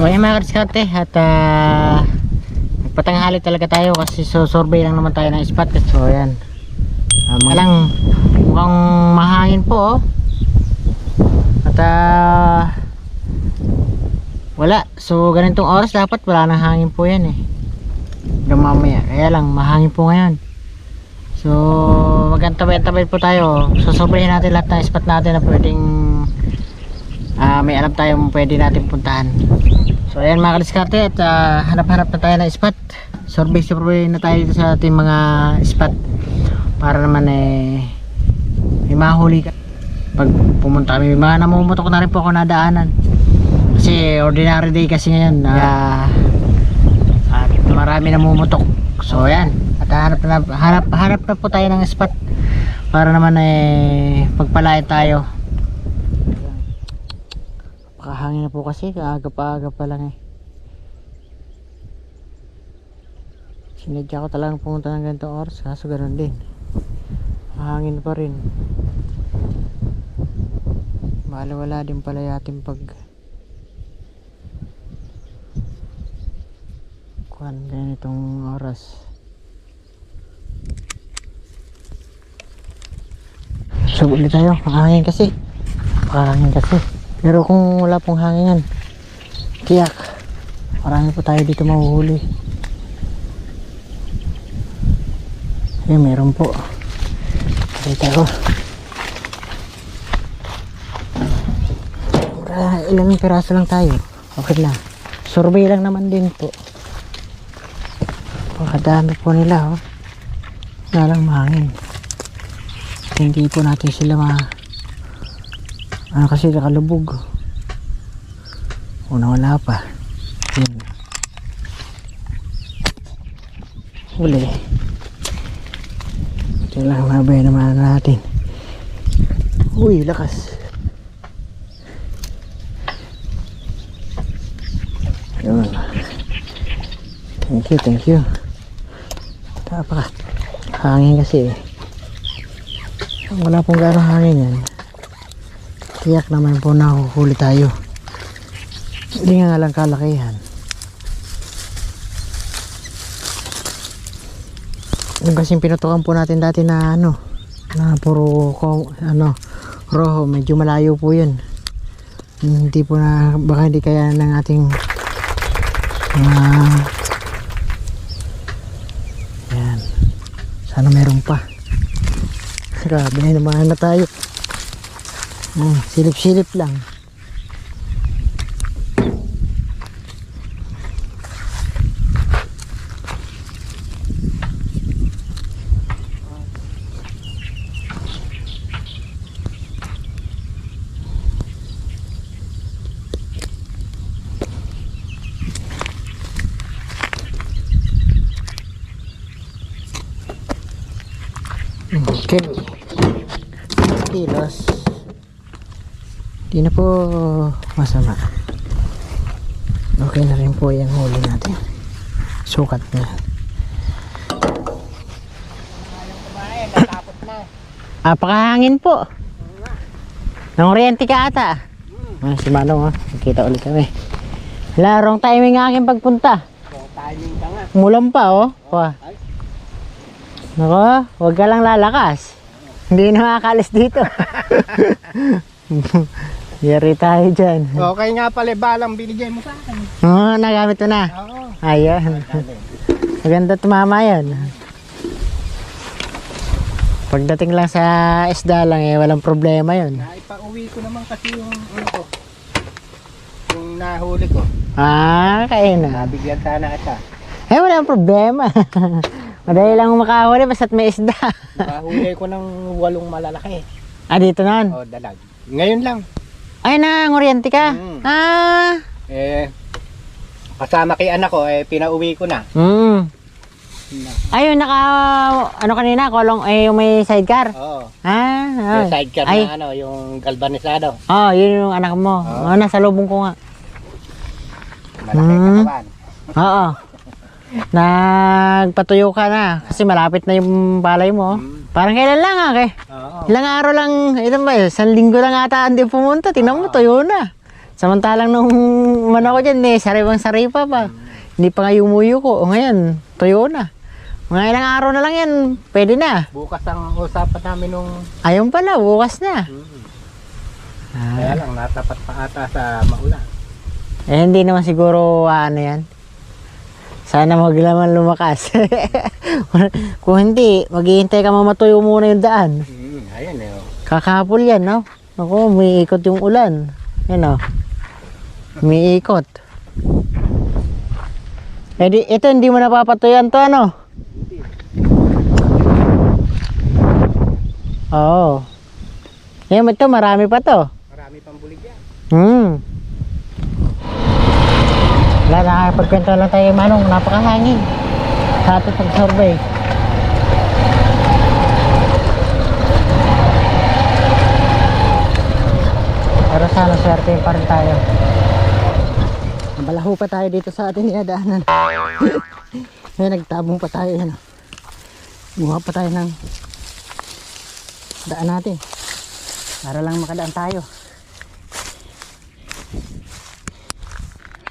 So ayun mga kadiskarte at uh, nagpatanghali talaga tayo kasi so survey lang naman tayo ng spot. So ayan. Uh, mga lang mukhang mahangin po oh. at ah, wala. So ganitong oras dapat wala nang hangin po yan eh. Hanggang mamaya. Kaya lang mahangin po ngayon. So magantabay-antabay po tayo. So surveyin natin lahat ng spot natin na pwedeng ah, may alam tayong pwede natin puntahan So ayan mga kadiskarte at ah, hanap-hanap na tayo ng spot. Survey survey na tayo dito sa ating mga spot para naman eh may mahuli ka. Pag pumunta kami, mga namumutok na rin po ako nadaanan. Kasi ordinary day kasi ngayon. ah, at marami namumutok. So ayan, at hanap na hanap hanap na po tayo ng spot para naman eh pagpalain tayo. Pakahangin na po kasi, kaaga pa aga pa lang eh. Sinadya ko talagang pumunta ng ganitong oras, kaso ganun din. Mahangin pa rin. Bala wala din pala yatin pag kuhan ganitong oras. So ulit tayo, mahangin kasi. Mahangin kasi. Pero kung wala pong hangingan, tiyak, marami po tayo dito mahuhuli. Eh, meron po. Kita ko. Ah, ilang piraso lang tayo. Okay na. Survey lang naman din po. Pakadami po nila, oh. Wala lang mahangin. Hindi po natin sila ma ano kasi nakalubog. Una wala pa. Yun. Huli. Ito lang mabay naman natin. Uy lakas. Yun. Thank you thank you. Tapak hangin kasi eh. Wala pong gano'ng hangin yan tiyak naman po nahuhuli tayo. Hindi nga lang kalakihan. Yung kasing pinutukan po natin dati na ano na puro ano roho medyo malayo po yun. Hindi po na baka hindi kaya ng ating mga yan. Sana meron pa. Grabe na naman na tayo Hmm, silip-silip lang. Di na po masama. Okay na rin po yung huli natin. Sukat na. Ah, pakahangin po. Nang oriente ka ata. Ah, si Manong ah. Nakita ulit kami. Wala, wrong timing ang aking pagpunta. Timing ka nga. Mulan pa oh. Wah. Nako, wag ka lang lalakas. Hindi na makakalis dito. Yari tayo dyan. Okay nga pala, balang binigay mo sa akin. Oo, oh, nagamit mo na. Oo. Ayun. Maganda tumama yan. Pagdating lang sa isda lang eh, walang problema yun. Naipauwi ko naman kasi yung ano ko. Yung nahuli ko. Ah, kaya na. Nabigyan sana ata. Eh, walang problema. Madali lang makahuli basta't may isda. Nakahuli ko ng walong malalaki. ah, dito nan. O, dalag. Ngayon lang. Ay na, oriente ka. Mm. Ah. Eh, kasama kay anak ko, eh, pinauwi ko na. Mm. Ayun, naka, ano kanina, kolong, eh, yung may sidecar. Oo. Ah, Yung ay. sidecar Ay, na ano, yung galvanisado. oh, yun yung anak mo. Oh, nasa lubong ko nga. Malaki Hmm. katawan. Oo. Nagpatuyo ka na kasi malapit na yung palay mo. Mm. Parang kailan lang ah, kay. Oo. Ilang araw lang, ito ba, isang linggo lang ata hindi pumunta. Tingnan mo, tuyo na. Samantalang nung man ako dyan, eh, sariwang saripa pa. Hindi pa nga yumuyo ko. O ngayon, tuyo na. Mga ilang araw na lang yan, pwede na. Bukas ang usapan namin nung... Ayun pala, bukas na. Kaya Ah, lang, natapat pa ata sa maulan. eh, hindi naman siguro ano yan. Sana maglaman lumakas. Kung hindi, maghihintay ka mamatuyo muna yung daan. Hmm, ayan eh. oh. Kakapol yan, no? Ako, may ikot yung ulan. Yan, oh. May ikot. Eh, di, ito, hindi mo napapatuyan to, ano? Oo. Yan, ito, marami pa to. Marami pang bulig yan. Hmm. Wala, nakakapagkwento lang tayo, Manong. Napakahangin. Sa ating pag-survey. Pero sana swerte pa rin tayo. Nabalaho pa tayo dito sa ating dinadaanan. Ngayon, nagtabong pa tayo. Yan. Gumawa pa tayo ng daan natin. Para lang makadaan tayo.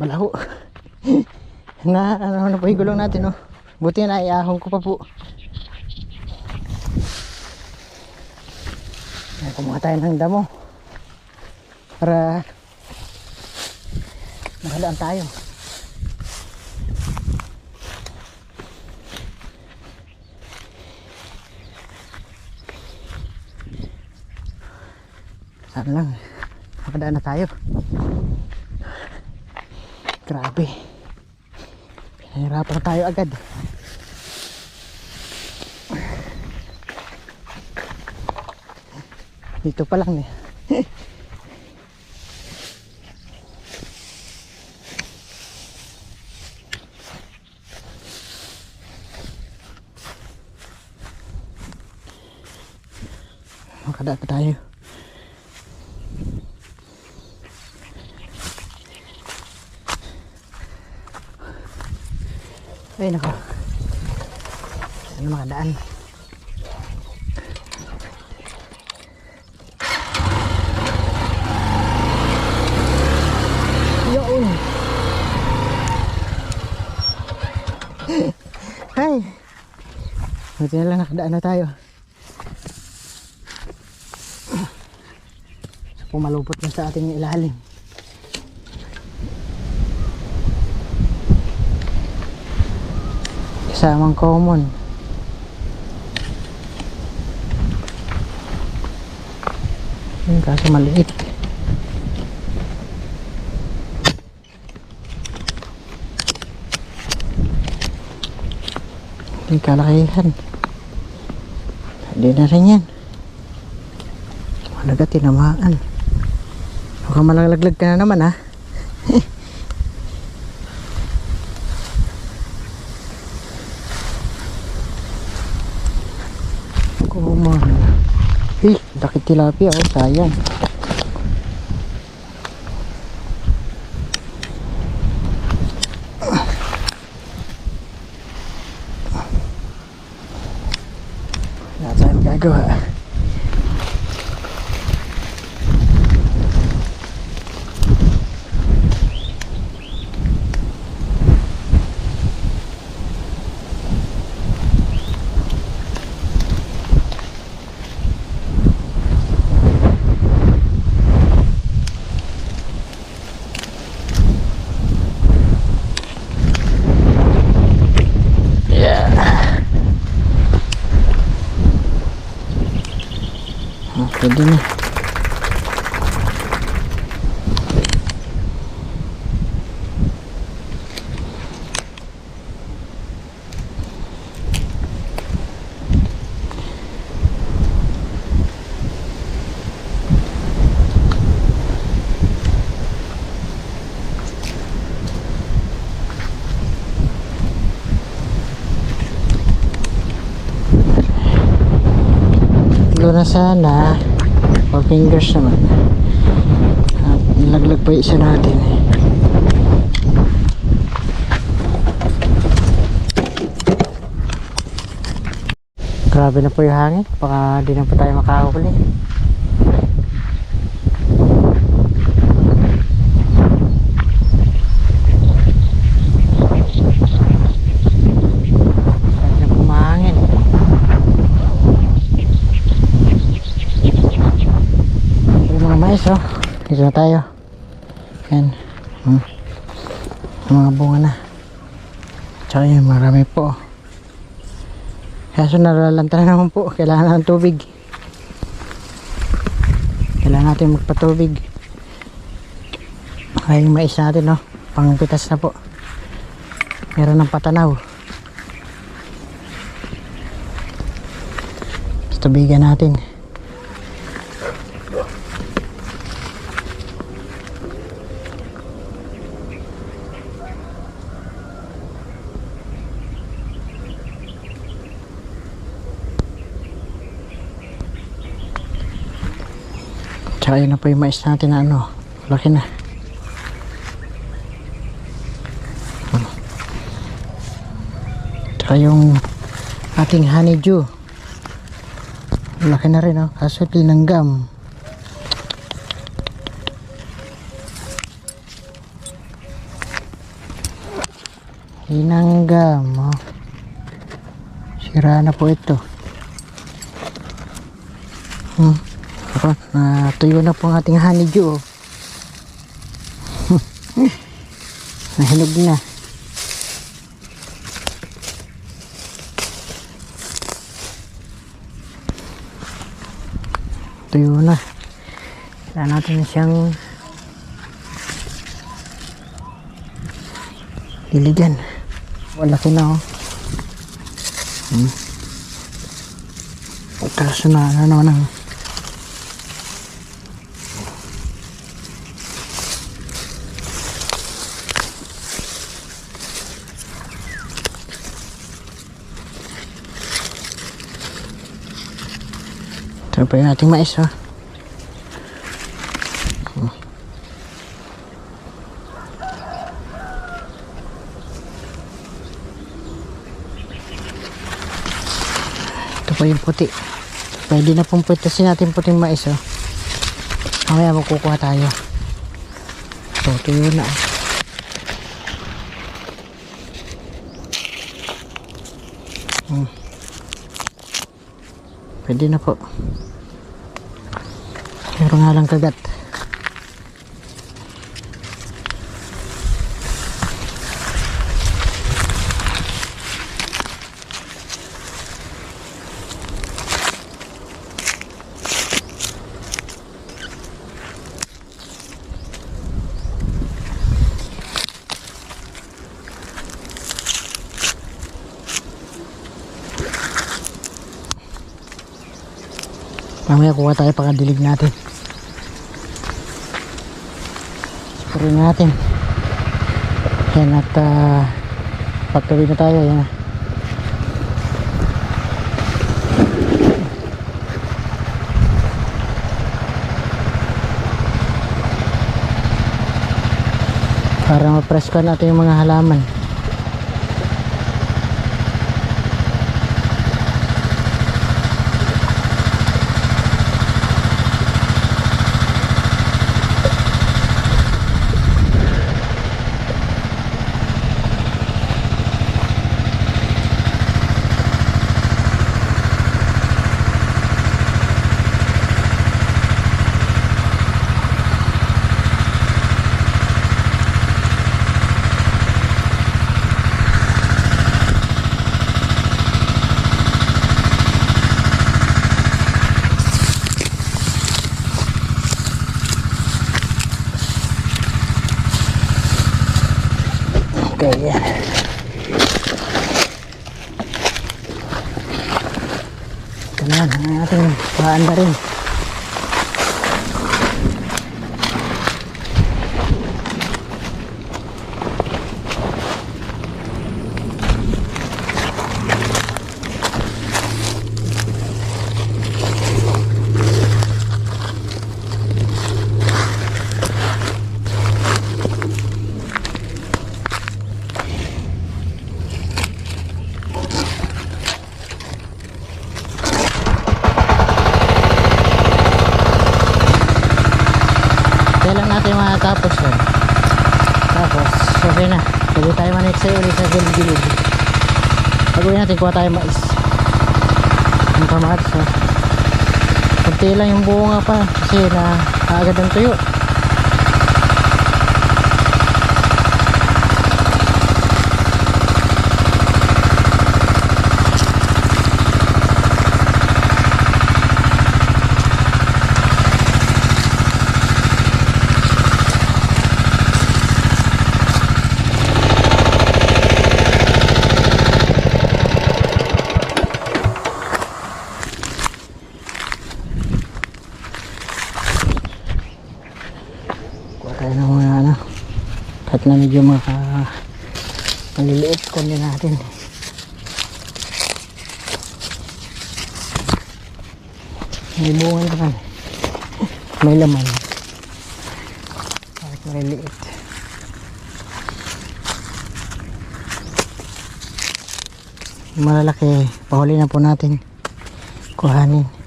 Balaho. na ano na po natin oh. Buti na iahon ko pa po. Ayan, kumuha tayo ng damo. Para makadaan tayo. Saan lang. Makadaan na tayo. Grabe. Pinahirapan na tayo agad. Dito pa lang eh. Makadaan pa tayo. Ay, nako. Ano makadaan? Yun. Ay. Buti na lang nakadaan na tayo. Pumalupot na sa ating ilalim. Kasamang common. Yung kaso maliit. Hindi kalakihan. Hindi na rin yan. Malaga tinamaan. Mukhang malalaglag ka na naman ha. Kuman. Eh, laki tilapia oh, sayang. Wala tayong gagawa. Ah, pwede na. Tatlo na sana. 4 fingers naman. At nilaglag pa isa natin. Grabe na po yung hangin. Baka di na po tayo makahuli. Mais oh. Dito na tayo. Yan. Hmm. Mga bunga na. Tsaka yun, marami po. Kaso nalalanta na naman po. Kailangan ng tubig. Kailangan natin magpatubig. Ay, yung mais natin, no? Pangpitas na po. Meron ng patanaw. Tubigan natin. Yun na po yung mais natin na ano. Laki na. Tsaka yung ating honeydew. Laki na rin oh. Kaso tinanggam. Tinanggam oh. Sira na po ito. Hmm. Ako, natuyo na po ang ating honeydew. oh. Nahinog na. Tuyo na. Kailangan natin siyang diligan. Wala ko na oh. Hmm. Kaso na ano nang Ito pa yung mais ha. Ito pa yung puti. Pwede na pong pwetasin natin puting mais ha. Mamaya magkukuha tayo. Ito, tuyo na. oh. Pwede na po. Pero nga lang kagat. Mamaya kuha tayo pagkadilig natin. Spray natin. Yan at uh, pagtuloy na tayo. Yan. Para ma-presko natin yung mga halaman. Okay, yan. Ito naman, ang ating paanda rin. Kailan natin matatapos yun. Tapos, okay na. Pwede tayo maneksay ulit sa gilid-gilid. Pagawin natin, kuha tayo mais. Ha. Pag konti lang yung bunga pa kasi na agad ang tuyo kuha tayo ng mga ano kahit na medyo maka maliliit kundi natin. May bunga naman may laman. Kahit maliliit. Malalaki. Pahuli na po natin. Kuhanin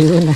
tutuyo na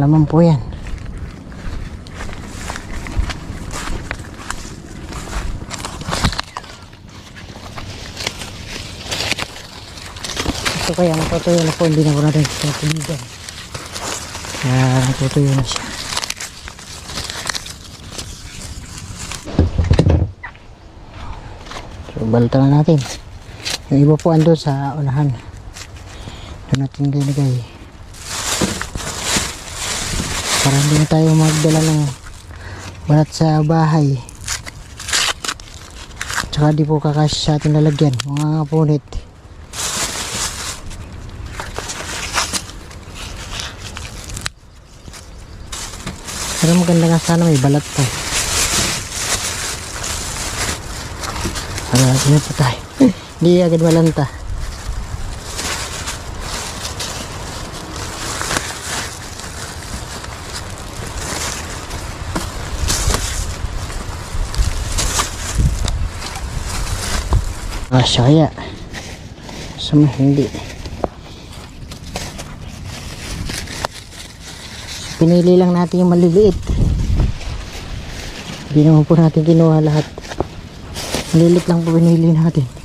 Alaman po yan. Ito kaya natutuyo na po, hindi na po natin tutubigan. Kaya natutuyo na siya. So, balta na natin. Yung iba po ando sa unahan. Doon natin ginagay para hindi na tayo magdala ng balat sa bahay. Tsaka di po kakasya sa ating lalagyan mga punit. Pero maganda nga sana may balat pa para sino pa tayo? Hindi agad malanta Kasya kaya. Sama hindi. Pinili lang natin yung maliliit. Hindi naman po natin kinuha lahat. Maliliit lang po pinili natin.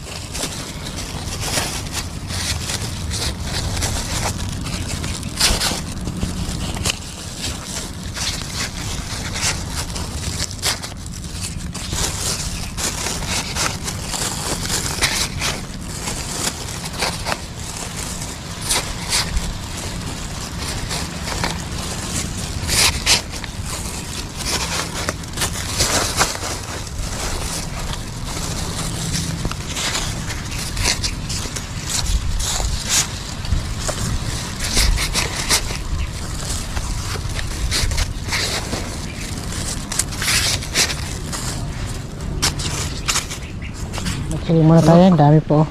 Sige muna tayo, ang dami po.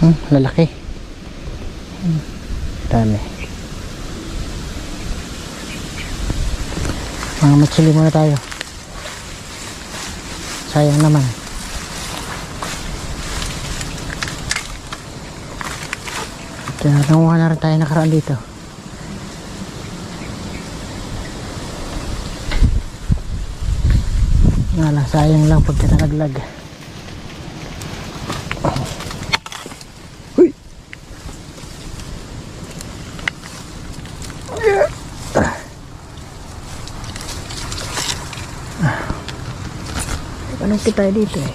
Hmm, lalaki. Hmm, dami. Mga matsili muna tayo. Sayang naman. Kaya nanguha na rin tayo nakaraan dito. Nga lang, sayang lang pagka nalaglag. Panungkit tayo dito eh.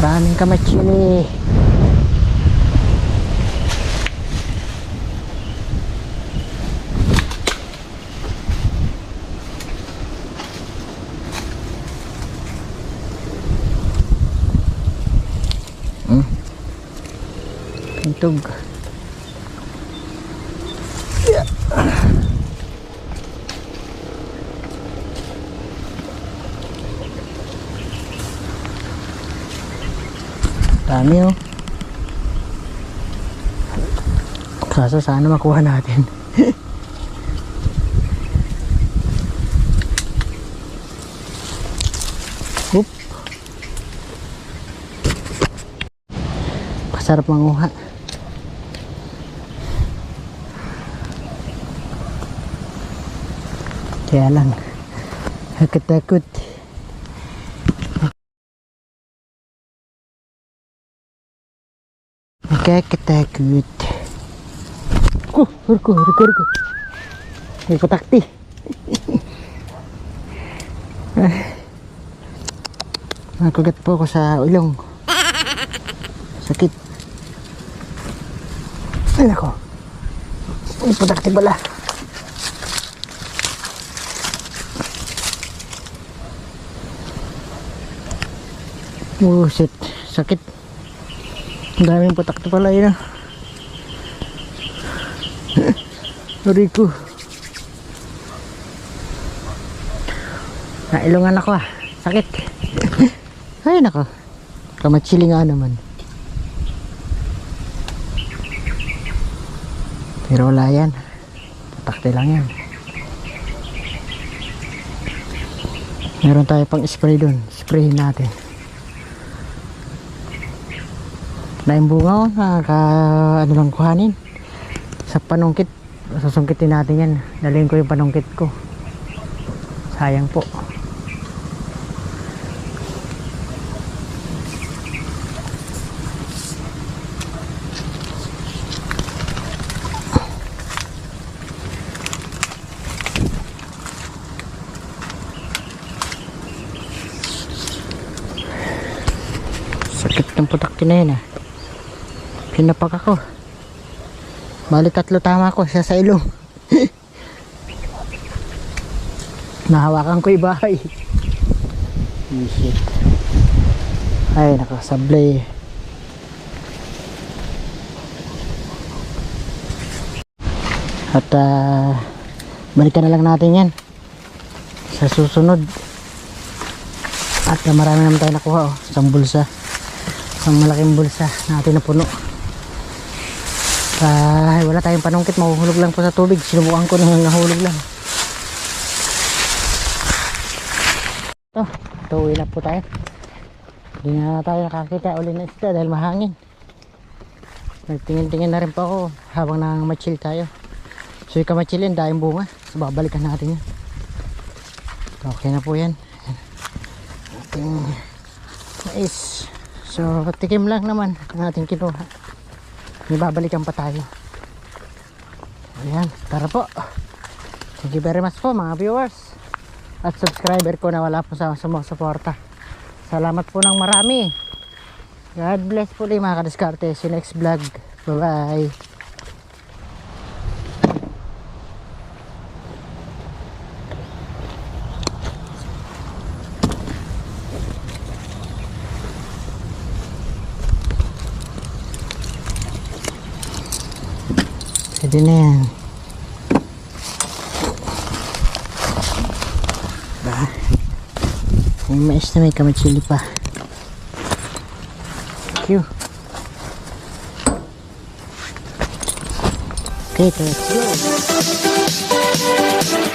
Maraming kamatsili. Hmm. Pintog. Dami oh. Kaso sana makuha natin. Oop. Masarap manguha. Kaya lang, nakatakot. Nakakatakot. Ko, hurko, hurko, hurko. May patakti. Nakagat po ako sa ulong. Sakit. Ay, nako. May patakti pala. Shit. Sakit. Daming patak na pala yun ah. Sorry ko. Nailungan ako ah. Sakit. Ay nako. Kamatsili nga naman. Pero wala yan. Patakte lang yan. Meron tayo pang spray dun. Sprayin natin. Na yung bunga oh, nakaka ano lang kuhanin. Sa panungkit susungkitin natin yan. Dalhin ko yung panungkit ko. Sayang po. Sakit ng putak na yun ah Pinapak ako. Bali tatlo tama ko siya sa ilong. Nahawakan ko yung bahay. Oh, shit. Ay, nakasablay. At ah, balikan na lang natin yan sa susunod. At ah, marami naman tayo nakuha oh, isang bulsa. Isang malaking bulsa natin na puno. Ay, wala tayong panungkit, mahuhulog lang po sa tubig. Sinubukan ko nang nahulog lang. Ito, tuwi na po tayo. Hindi na tayo nakakita uli ng isda dahil mahangin. Nagtingin-tingin na rin po ako habang nang-chill tayo. So yung kamachilin, dahil bunga. So babalikan natin yan. Okay na po yan. Ating mais. So tikim lang naman ang ating kinuha. May babalikan pa tayo. Ayan, tara po. Thank you very much po mga viewers. At subscriber ko na wala po sa sumusuporta. Salamat po ng marami. God bless po din mga kadiskarte. See next vlog. Bye bye. Pwede na yan. Ba? Mais na may kamatsili pa. Thank you. Okay, let's go.